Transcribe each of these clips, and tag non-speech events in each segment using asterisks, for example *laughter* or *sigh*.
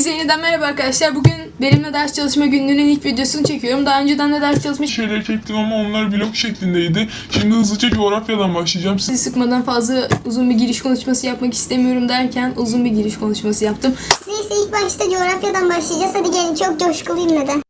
Hepinize yeniden merhaba arkadaşlar. Bugün benimle ders çalışma günlüğünün ilk videosunu çekiyorum. Daha önceden de ders çalışma şeyler çektim ama onlar blok şeklindeydi. Şimdi hızlıca coğrafyadan başlayacağım. Siz sizi sıkmadan fazla uzun bir giriş konuşması yapmak istemiyorum derken uzun bir giriş konuşması yaptım. Neyse ilk başta coğrafyadan başlayacağız. Hadi gelin çok coşkuluyum neden?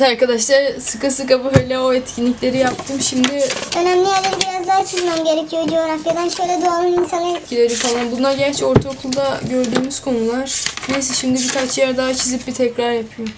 Evet arkadaşlar sıkı sıkı böyle o etkinlikleri yaptım. Şimdi Önemli yerleri biraz daha çizmem gerekiyor coğrafyadan. Şöyle doğanın insanı etkileri falan. Bunlar gerçi ortaokulda gördüğümüz konular. Neyse şimdi birkaç yer daha çizip bir tekrar yapıyorum.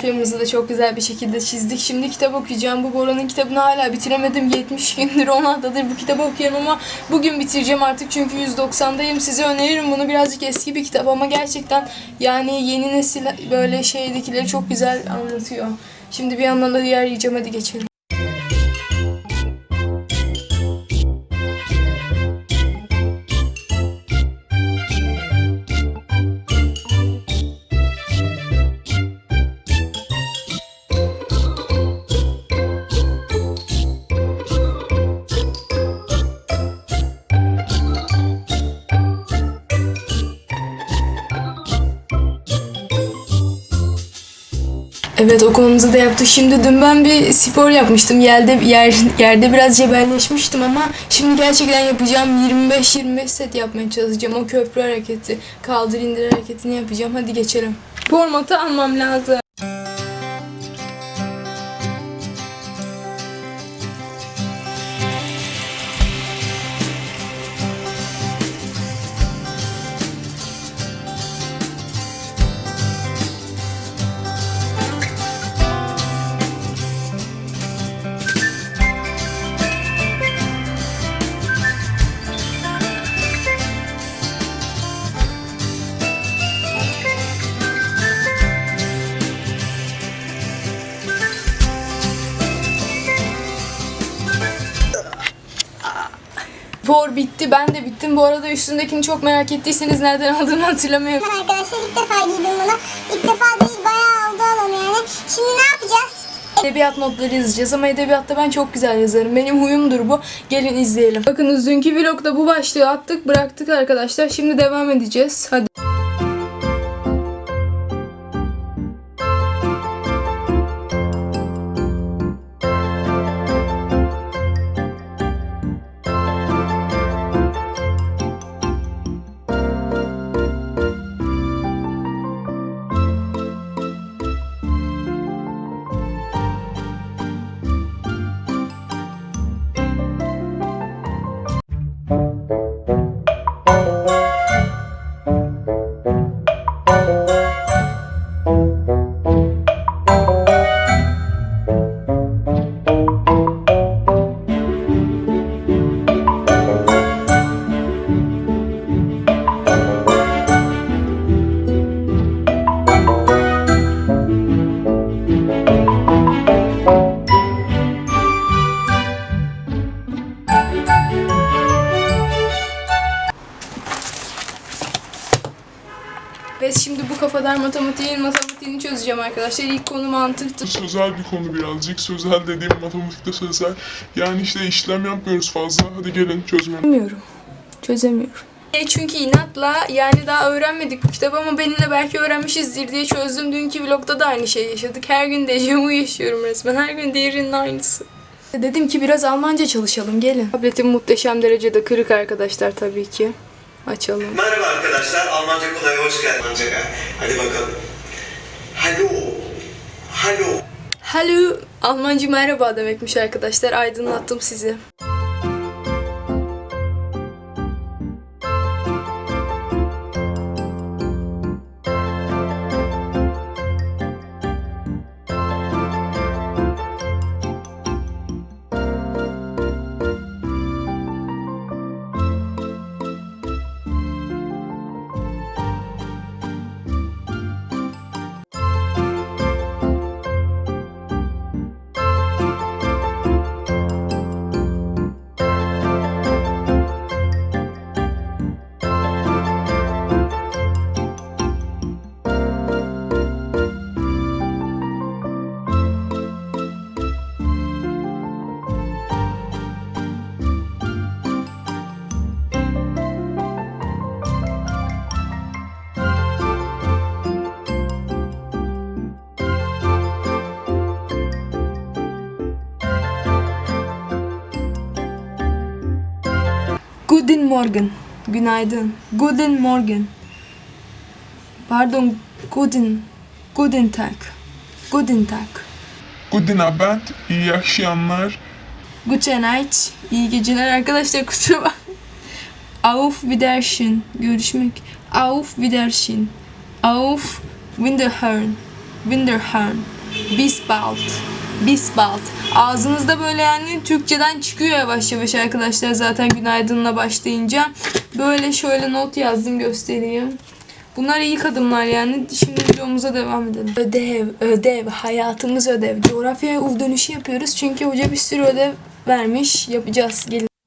Filmimizi de çok güzel bir şekilde çizdik. Şimdi kitap okuyacağım. Bu Bora'nın kitabını hala bitiremedim. 70 gündür 10 haftadır bu kitabı okuyorum ama bugün bitireceğim artık çünkü 190'dayım. Size öneririm bunu. Birazcık eski bir kitap ama gerçekten yani yeni nesil böyle şeydekileri çok güzel anlatıyor. Şimdi bir yandan da diğer yiyeceğim. Hadi geçelim. Evet okulumuzu da yaptık. Şimdi dün ben bir spor yapmıştım. Yerde yer, yerde biraz cebelleşmiştim ama şimdi gerçekten yapacağım. 25-25 set yapmaya çalışacağım. O köprü hareketi, kaldır indir hareketini yapacağım. Hadi geçelim. Formatı almam lazım. Spor bitti. Ben de bittim. Bu arada üstündekini çok merak ettiyseniz nereden *laughs* aldığımı hatırlamıyorum. arkadaşlar ilk defa giydim bunu. İlk defa değil bayağı oldu alalım yani. Şimdi ne yapacağız? Edebiyat notları yazacağız ama edebiyatta ben çok güzel yazarım. Benim huyumdur bu. Gelin izleyelim. Bakın dünkü vlogda bu başlığı attık bıraktık arkadaşlar. Şimdi devam edeceğiz. Hadi. Kadar matematiğin matematiğini çözeceğim arkadaşlar. İlk konu mantıktı. Sözel bir konu birazcık. Sözel dediğim matematikte sözel. Yani işte işlem yapmıyoruz fazla. Hadi gelin çözmeye. Çözemiyorum. Çözemiyorum. E çünkü inatla yani daha öğrenmedik bu kitabı ama benimle belki öğrenmişizdir diye çözdüm. Dünkü vlogda da aynı şeyi yaşadık. Her gün dejavu yaşıyorum resmen. Her gün diğerinin aynısı. Dedim ki biraz Almanca çalışalım gelin. Tabletim muhteşem derecede kırık arkadaşlar tabii ki. Açalım. Merhaba arkadaşlar, Almanca kolaya hoş geldin. Almanca. Hadi bakalım. Hallo. Hallo. Hello. Almanca merhaba demekmiş arkadaşlar. Aydınlattım sizi. Guten Morgen. Günaydın. Guten Morgen. Pardon. Guten. Guten Tag. Guten Tag. Guten Abend. iyi akşamlar. Gute Nacht. İyi geceler arkadaşlar kusura bak. Auf Wiedersehen. Görüşmek. Auf Wiedersehen. Auf Wiederhören. Wiederhören. Bis bald. Bis bald. Ağzınızda böyle yani Türkçeden çıkıyor yavaş yavaş arkadaşlar zaten günaydınla başlayınca. Böyle şöyle not yazdım göstereyim. Bunlar iyi adımlar yani. Şimdi videomuza devam edelim. Ödev, ödev, hayatımız ödev. Coğrafyaya dönüşü yapıyoruz çünkü hoca bir sürü ödev vermiş. Yapacağız. Gelin.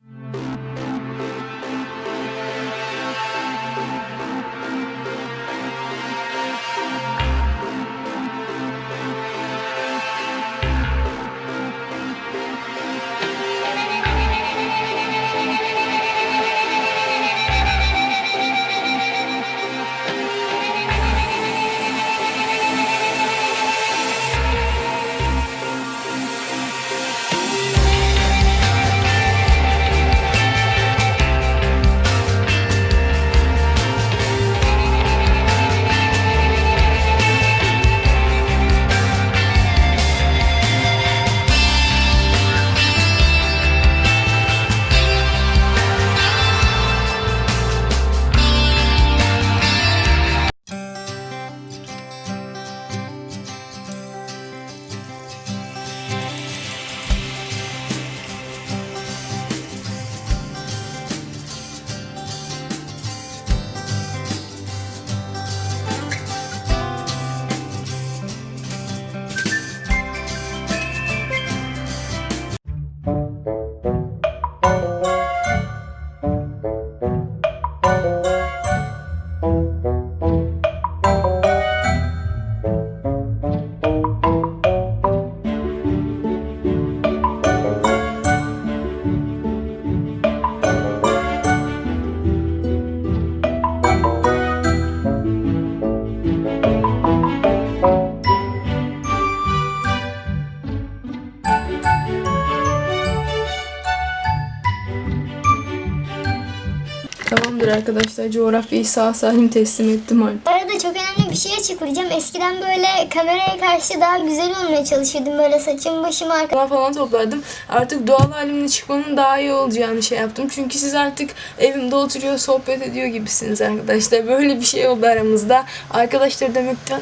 Arkadaşlar. Coğrafyayı sağ salim teslim ettim artık. Bu arada çok önemli bir şey açıklayacağım. Eskiden böyle kameraya karşı daha güzel olmaya çalışıyordum. Böyle saçım başım arka falan falan toplardım. Artık doğal halimle çıkmanın daha iyi olacağını şey yaptım. Çünkü siz artık evimde oturuyor, sohbet ediyor gibisiniz arkadaşlar. Böyle bir şey oldu aramızda. Arkadaşlar demekten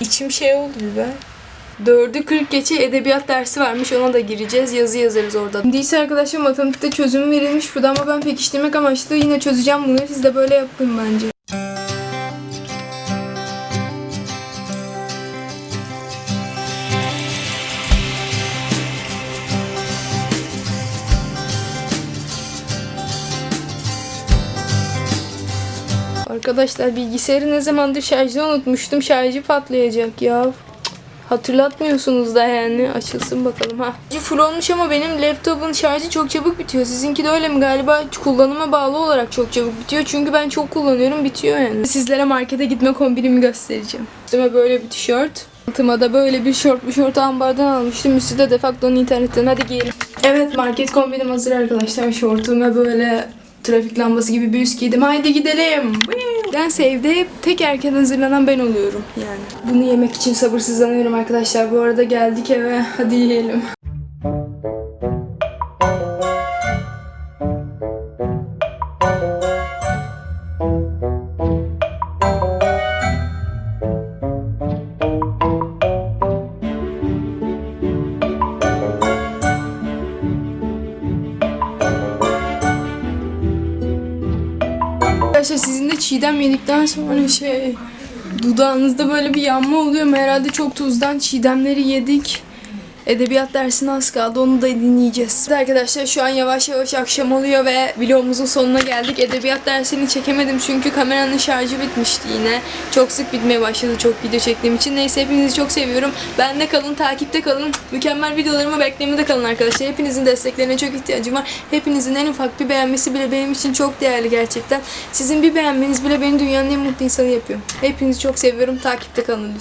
içim şey oldu bir be. 4'ü 40 geçe edebiyat dersi varmış. Ona da gireceğiz. Yazı yazarız orada. Değilse arkadaşlar matematikte çözümü verilmiş burada ama ben pekiştirmek amaçlı yine çözeceğim bunu. Siz de böyle yapın bence. Arkadaşlar bilgisayarı ne zamandır şarjda unutmuştum. Şarjı patlayacak ya. Hatırlatmıyorsunuz da yani. Açılsın bakalım ha. Full olmuş ama benim laptopun şarjı çok çabuk bitiyor. Sizinki de öyle mi? Galiba kullanıma bağlı olarak çok çabuk bitiyor. Çünkü ben çok kullanıyorum bitiyor yani. Sizlere markete gitme kombinimi göstereceğim. Üstüme böyle bir tişört. Altıma da böyle bir şort. Bu şortu ambardan almıştım. Üstü de Defacto'nun internetten. Hadi giyelim. Evet market kombinim hazır arkadaşlar. Şortum ve böyle trafik lambası gibi bir üst giydim. Haydi gidelim. Nedense evde tek erken hazırlanan ben oluyorum yani. Bunu yemek için sabırsızlanıyorum arkadaşlar. Bu arada geldik eve. Hadi yiyelim. Çiğdem yedikten sonra şey dudağınızda böyle bir yanma oluyor mu? Herhalde çok tuzdan çiğdemleri yedik. Edebiyat dersine az kaldı. Onu da dinleyeceğiz. Evet Arkadaşlar şu an yavaş yavaş akşam oluyor ve vlogumuzun sonuna geldik. Edebiyat dersini çekemedim çünkü kameranın şarjı bitmişti yine. Çok sık bitmeye başladı çok video çektiğim için. Neyse hepinizi çok seviyorum. Bende kalın, takipte kalın. Mükemmel videolarımı beklemede kalın arkadaşlar. Hepinizin desteklerine çok ihtiyacım var. Hepinizin en ufak bir beğenmesi bile benim için çok değerli gerçekten. Sizin bir beğenmeniz bile beni dünyanın en mutlu insanı yapıyor. Hepinizi çok seviyorum. Takipte kalın lütfen.